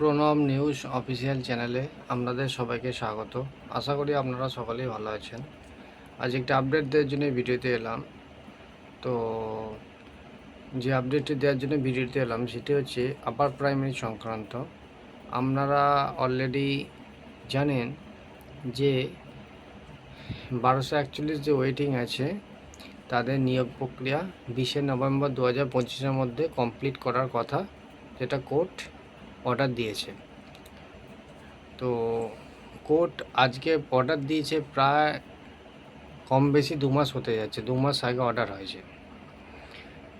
Pranab news official চ্যানেলে আপনাদের সবাইকে স্বাগত। আশা করি আপনারা সকলেই ভালো আছেন। আজ একটা আপডেট দেওয়ার জন্য ভিডিওতে এলাম। তো যে আপডেটটি দেওয়ার জন্য ভিডিওতে এলাম, সেটি হচ্ছে আপার প্রাইমারি সংক্রান্ত। আপনারা অলরেডি জানেন যে বারোশো একচল্লিশ যে ওয়েটিং আছে, তাদের নিয়োগ প্রক্রিয়া বিশে নভেম্বর দু হাজার পঁচিশের মধ্যে কমপ্লিট করার কথা, যেটা কোর্ট অর্ডার দিয়েছে। তো কোর্ট আজকে অর্ডার দিয়েছে প্রায় কম বেশি দু মাস হতে যাচ্ছে, দু মাস আগে অর্ডার হয়েছে।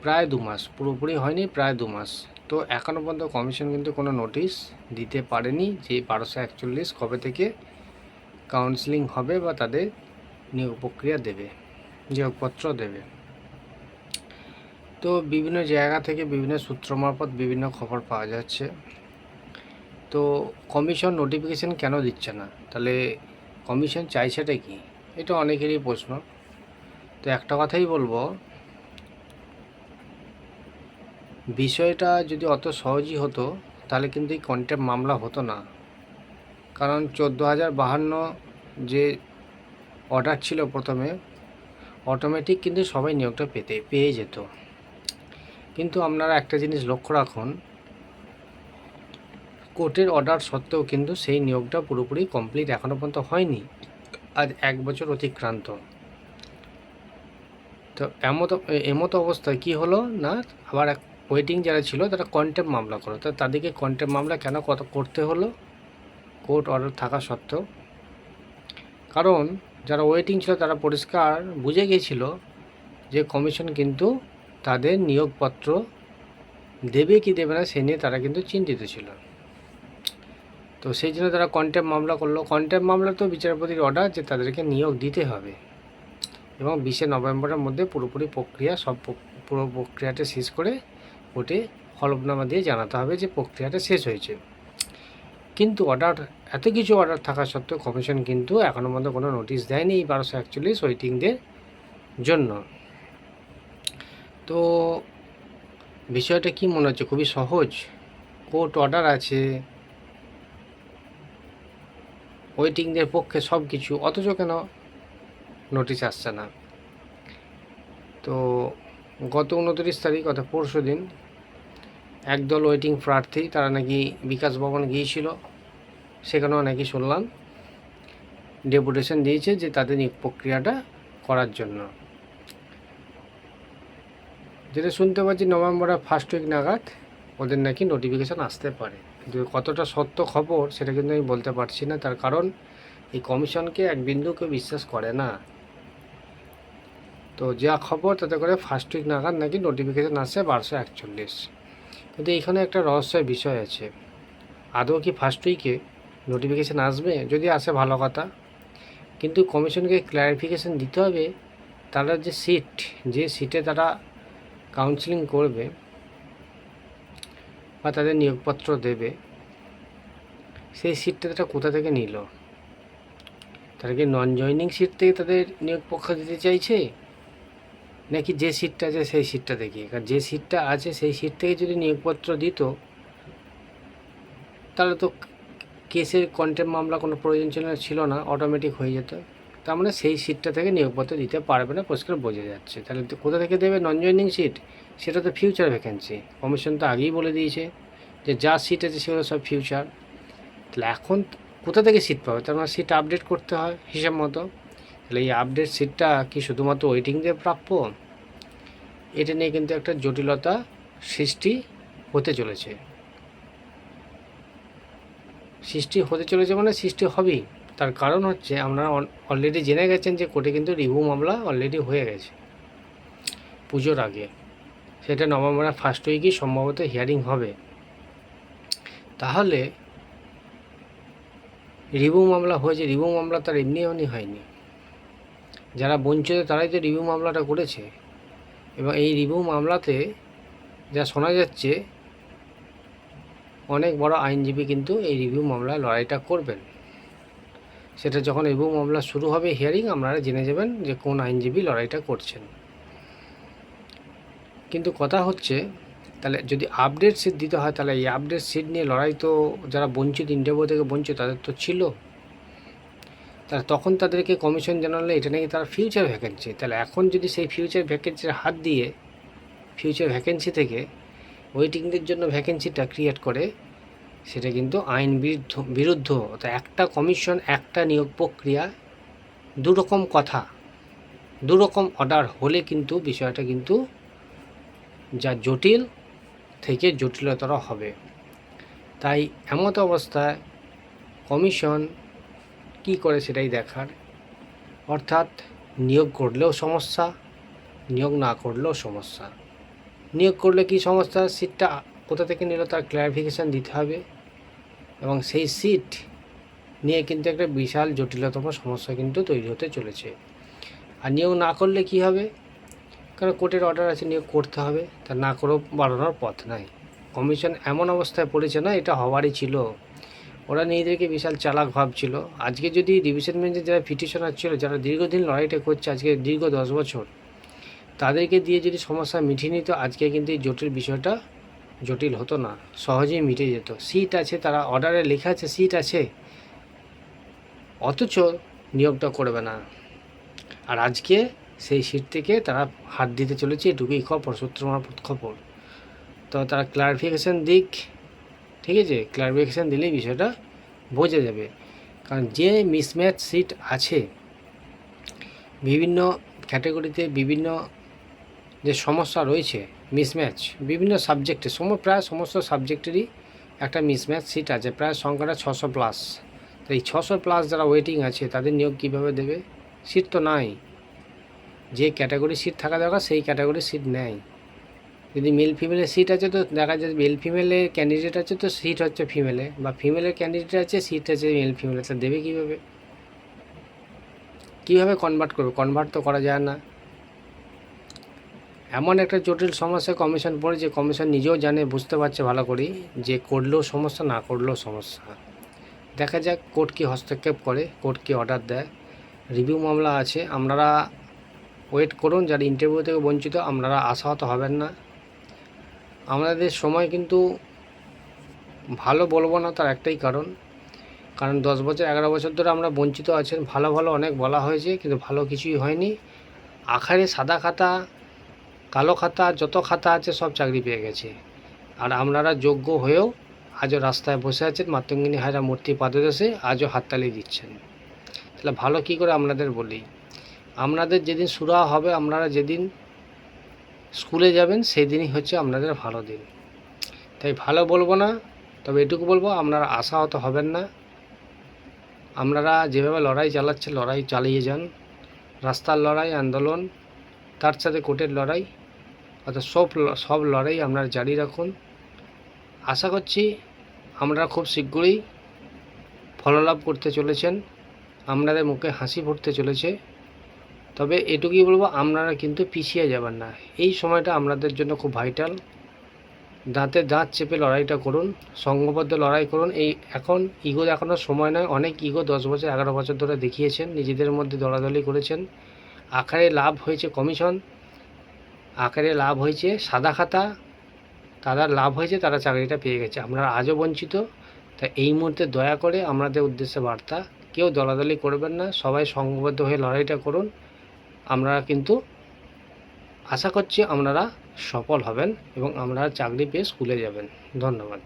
প্রায় দু মাস, পুরোপুরি হয়নি, প্রায় দু মাস। তো এখনও পর্যন্ত কমিশন কিন্তু কোনো নোটিশ দিতে পারেনি যে বারোশো একচল্লিশ কবে থেকে কাউন্সিলিং হবে বা তাদের নিয়োগ প্রক্রিয়া দেবে, নিয়োগপত্র দেবে। তো বিভিন্ন জায়গা থেকে বিভিন্ন সূত্র মারফত বিভিন্ন খবর পাওয়া যাচ্ছে। তো কমিশন নোটিফিকেশন কেন দিচ্ছে না? তাহলে কমিশন চাইছেটা কি? এটা অনেকেরই প্রশ্ন। তো একটা কথাই বলব, বিষয়টা যদি অত সহজই হতো, তাহলে কিন্তু এই কন্টেম্প মামলা হতো না। কারণ চোদ্দ হাজার বাহান্ন যে অর্ডার ছিল প্রথমে অটোমেটিক কিন্তু সবাই নিয়োগটা পেতে, পেয়ে যেত। কিন্তু আপনারা একটা জিনিস লক্ষ্য রাখুন কোর্টের অর্ডার সত্ত্বেও কিন্তু সেই নিয়োগটা পুরোপুরি কমপ্লিট এখনও পর্যন্ত হয়নি। আজ এক বছর অতিক্রান্ত। তো এমত, এমতো অবস্থায় কি হলো না, আবার এক ওয়েটিং যারা ছিল তারা কন্টেম্প মামলা করো তো তাদেরকে কন্টেম্প মামলা কেন কত, করতে হলো? কোর্ট অর্ডার থাকা সত্ত্বেও। কারণ যারা ওয়েটিং ছিল তারা পরিষ্কার বুঝে গিয়েছিল যে কমিশন কিন্তু তাদের নিয়োগপত্র দেবে কি দেবে না সে নিয়ে তারা কিন্তু চিন্তিত ছিল। তো সেই জন্য তারা কন্টেম্প মামলা করল। কন্টেম্প মামলা তো বিচারপতির অর্ডার যে তাদেরকে নিয়োগ দিতে হবে। এবং বিশে নভেম্বরের মধ্যে পুরোপুরি প্রক্রিয়া সব পুরো প্রক্রিয়াটা শেষ করে কোর্টে হলফনামা দিয়ে জানাতে হবে যে প্রক্রিয়াটা শেষ হয়েছে। কিন্তু অর্ডার এত কিছু অর্ডার থাকা সত্ত্বেও কমিশন কিন্তু এখনও পর্যন্ত কোনো নোটিশ দেয়নি এই বারোশো একচল্লিশ ওয়েটিংদের জন্য। তো বিষয়টা কি মনে হচ্ছে? খুবই সহজ। কোর্ট অর্ডার আছে ওয়েটিংদের পক্ষে সব কিছু অথচ কেন নোটিশ আসছে না। তো গত উনত্রিশ তারিখ অর্থাৎ পরশু দিন একদল ওয়েটিং প্রার্থী, তারা নাকি বিকাশ ভবন গিয়েছিল, সেখানেও নাকি শুনলাম, ডেপুটেশন দিয়েছে যে তাদের নিয়োগ প্রক্রিয়াটা করার জন্য। যেটা শুনতে পাচ্ছি, নভেম্বরের ফার্স্ট উইক নাগাদ ওদের নাকি নোটিফিকেশান আসতে পারে। কতটা সত্য খবর সেটা কিন্তু আমি বলতে পারছি না। তার কারণ এই কমিশনকে এক বিন্দু কেউ বিশ্বাস করে না। তো যা খবর তাতে করে ফার্স্ট উইক নাগাদ নাকি নোটিফিকেশান আসছে বারোশো একচল্লিশ। কিন্তু এইখানে একটা রহস্যের বিষয় আছে। আদৌ কি ফার্স্ট উইকে নোটিফিকেশান আসবে? যদি আসে, ভালো কথা। কিন্তু কমিশনকে ক্ল্যারিফিকেশান দিতে হবে। তারা যে সিট যে সিটে তারা কাউন্সিলিং করবে বা তাদের নিয়োগপত্র দেবে, সেই সিটটা তারা কোথা থেকে নিল? তারা কি নন জয়নিং সিট থেকে তাদের নিয়োগ দিতে চাইছে? নাকি যে সিটটা আছে সেই সিটটা থেকে কারণ যে সিটটা আছে সেই সিট থেকে যদি নিয়োগপত্র দিত, তাহলে তো কেসের কন্টেম্প মামলা কোনো প্রয়োজন ছিল না অটোমেটিক হয়ে যেত। তার মানে সেই সিটটা থেকে নিয়োগপত্র দিতে পারবে না, পরিষ্কার বোঝা যাচ্ছে। তাহলে কোথা থেকে দেবে নন জয়নিং সিট সেটা তো ফিউচার ভ্যাকেন্সি কমিশন তো আগেই বলে দিয়েছে যে যা সিট আছে সেগুলো সব ফিউচার তাহলে এখন কোথা থেকে সিট পাবে? তার মানে সিট আপডেট করতে হয় হিসাব মতো। তাহলে এই আপডেট সিটটা কি শুধুমাত্র ওয়েটিংদের প্রাপ্য? এটা নিয়ে কিন্তু একটা জটিলতা সৃষ্টি হতে চলেছে। সৃষ্টি হতে চলেছে মানে সৃষ্টি হবেই। তার কারণ হচ্ছে আপনারা অলরেডি জেনে গেছেন যে কোর্টে কিন্তু রিভিউ মামলা অলরেডি হয়ে গেছে, পুজোর আগে। সেটা নভেম্বরের ফার্স্ট উইকই সম্ভবত হিয়ারিং হবে। তাহলে রিভিউ মামলা হয়েছে রিভিউ মামলা তার এমনি এমনি হয়নি। যারা বঞ্চিত তারাই তো রিভিউ মামলাটা করেছে। এবং এই রিভিউ মামলাতে যা শোনা যাচ্ছে, অনেক বড় আইনজীবী কিন্তু এই রিভিউ মামলায় লড়াইটা করবেন। সেটা যখন রিভিউ মামলা শুরু হবে হিয়ারিং আপনারা জেনে যাবেন যে কোন আইনজীবী লড়াইটা করছেন। কিন্তু কথা হচ্ছে, তাহলে যদি আপডেট সিট দিতে হয়, তাহলে এই আপডেট সিট নিয়ে লড়াই তো যারা বঞ্চিত ইন্টারভিউ থেকে বঞ্চিত, তাদের তো ছিল। তাহলে তখন তাদেরকে কমিশন জানালে এটা নাকি তার ফিউচার ভ্যাকেন্সি তাহলে এখন যদি সেই ফিউচার ভ্যাকেন্সির হাত দিয়ে ফিউচার ভ্যাকেন্সি থেকে ওয়েটিংদের জন্য ভ্যাকেন্সিটা ক্রিয়েট করে সেটা কিন্তু আইন বিরুদ্ধ বিরুদ্ধ। তো একটা কমিশন, একটা নিয়োগ প্রক্রিয়া, দুরকম কথা, দুরকম অর্ডার হলে কিন্তু বিষয়টা কিন্তু যা জটিল থেকে জটিলতর হবে। তাই এমত অবস্থায় কমিশন কি করে সেটাই দেখার? অর্থাৎ নিয়োগ করলেও সমস্যা, নিয়োগ না করলেও সমস্যা। নিয়োগ করলে কি সমস্যা? সিটটা কোথা থেকে নিল তার ক্লারিফিকেশান দিতে হবে। এবং সেই সিট নিয়ে কিন্তু একটা বিশাল জটিলতম সমস্যা কিন্তু তৈরি হতে চলেছে। আর নিয়োগ না করলে কি হবে? কারণ কোর্টের অর্ডার আছে, নিয়োগ করতে হবে। তা না করেও বাড়ানোর পথ নাই। কমিশন এমন অবস্থায় পড়েছে না, এটা হওয়ারই ছিল। ওরা নিজেদেরকে বিশাল চালাক ভাবছিল। আজকে যদি ডিভিশন বেঞ্চে যারা পিটিশনার ছিল, যারা দীর্ঘদিন লড়াইটা করছে, আজকে দীর্ঘ দশ বছর, তাদেরকে দিয়ে যদি সমস্যা মিটিয়ে নিত, আজকে কিন্তু এই জটিল বিষয়টা জটিল হতো না, সহজেই মিটে যেত। সিট আছে, তারা অর্ডারে লেখা আছে সিট আছে। অথচ নিয়োগটা করবে না। আর আজকে সেই সিট থেকে তারা হাত দিতে চলেছে, এটুকুই খবর, সূত্র মারফত খবর। তো তারা ক্লারিফিকেশান দিক, ঠিক আছে? ক্লারিফিকেশান দিলেই বিষয়টা বোঝা যাবে। কারণ যে মিসম্যাচ সিট আছে, বিভিন্ন ক্যাটাগরিতে বিভিন্ন যে সমস্যা রয়েছে মিসম্যাচ। বিভিন্ন সাবজেক্টে, সম, প্রায় সমস্ত সাবজেক্টেরই একটা মিসম্যাচ সিট আছে, প্রায় সংখ্যাটা ছশো প্লাস। তো এই ছশো প্লাস যারা ওয়েটিং আছে, তাদের নিয়োগ কীভাবে দেবে? সিট তো নাই। যে ক্যাটাগরি সিট থাকা দরকার, সেই ক্যাটাগরি সিট নেয়। যদি মেল ফিমেলের সিট আছে, তো দেখা যায় মেল ফিমেলের ক্যান্ডিডেট আছে, তো সিট হচ্ছে ফিমেলে। বা ফিমেলের ক্যান্ডিডেট আছে, সিট আছে মেল ফিমেলে। তা দেবে কীভাবে? কীভাবে কনভার্ট করবে? কনভার্ট তো করা যায় না। এমন একটা জটিল সমস্যা কমিশন পড়ে যে কমিশন নিজেও জানে, বুঝতে পারছে ভালো করেই যে করলেও সমস্যা, না করলেও সমস্যা। দেখা যাক কোর্ট কী হস্তক্ষেপ করে, কোর্ট কী অর্ডার দেয়। রিভিউ মামলা আছে, আপনারা ওয়েট করুন, যারা ইন্টারভিউ থেকে বঞ্চিত, আপনারা আশাহত হবেন না। আমাদের সময় কিন্তু ভালো বলব না, তার একটাই কারণ। কারণ দশ বছর, এগারো বছর ধরে আমরা বঞ্চিত আছেন ভালো ভালো অনেক বলা হয়েছে, কিন্তু ভালো কিছুই হয়নি। আখারে সাদা খাতা কালো খাতা, যত খাতা আছে সব চাকরি পেয়ে গেছে। আর আপনারা যোগ্য হয়েও আজও রাস্তায় বসে আছেন, মাতঙ্গিনী হায়রা মূর্তি পাদদেশে আজও হাততালি দিচ্ছেন। তাহলে ভালো কি করে আপনাদের বলি? আপনাদের যেদিন শুরু হবে, আপনারা যেদিন স্কুলে যাবেন সেই দিনই হচ্ছে আপনাদের ভালো দিন। তাই ভালো বলব না, তবে এটুকু বলব, আপনারা আশাহত হবেন না। আপনারা যেভাবে লড়াই চালাচ্ছে, লড়াই চালিয়ে যান। রাস্তার লড়াই, আন্দোলন, তার সাথে কোর্টের লড়াই অর্থাৎ সব ল- সব লড়াই আপনারা জারি রাখুন। আশা করছি আমরা খুব শীঘ্রই ফললাভ করতে চলেছেন। আপনাদের মুখে হাসি ফুটতে চলেছে। তবে এটুকুই বলব, আপনারা কিন্তু পিছিয়ে যাবেন না। এই সময়টা আপনাদের জন্য খুব ভাইটাল দাঁতে দাঁত চেপে লড়াইটা করুন, সঙ্গবদ্ধ লড়াই করুন। এই এখন ইগো দেখানোর সময় নয়, অনেক ইগো দশ বছর, এগারো বছর ধরে দেখিয়েছেন, নিজেদের মধ্যে দলাদলি করেছেন। আকারে লাভ হয়েছে কমিশন আকারে লাভ হয়েছে, সাদা খাতা, তারা লাভ হয়েছে, তারা চাকরিটা পেয়ে গেছে। আপনারা আজও বঞ্চিত, তা এই মুহূর্তে দয়া করে আমাদের উদ্দেশ্যে বার্তা, কেউ দলাদলি করবেন না, সবাই সংঘবদ্ধ হয়ে লড়াইটা করুন। আমরা কিন্তু আশা করছি আপনারা সফল হবেন এবং আমরা চাকরি পেয়ে স্কুলে যাবেন। ধন্যবাদ।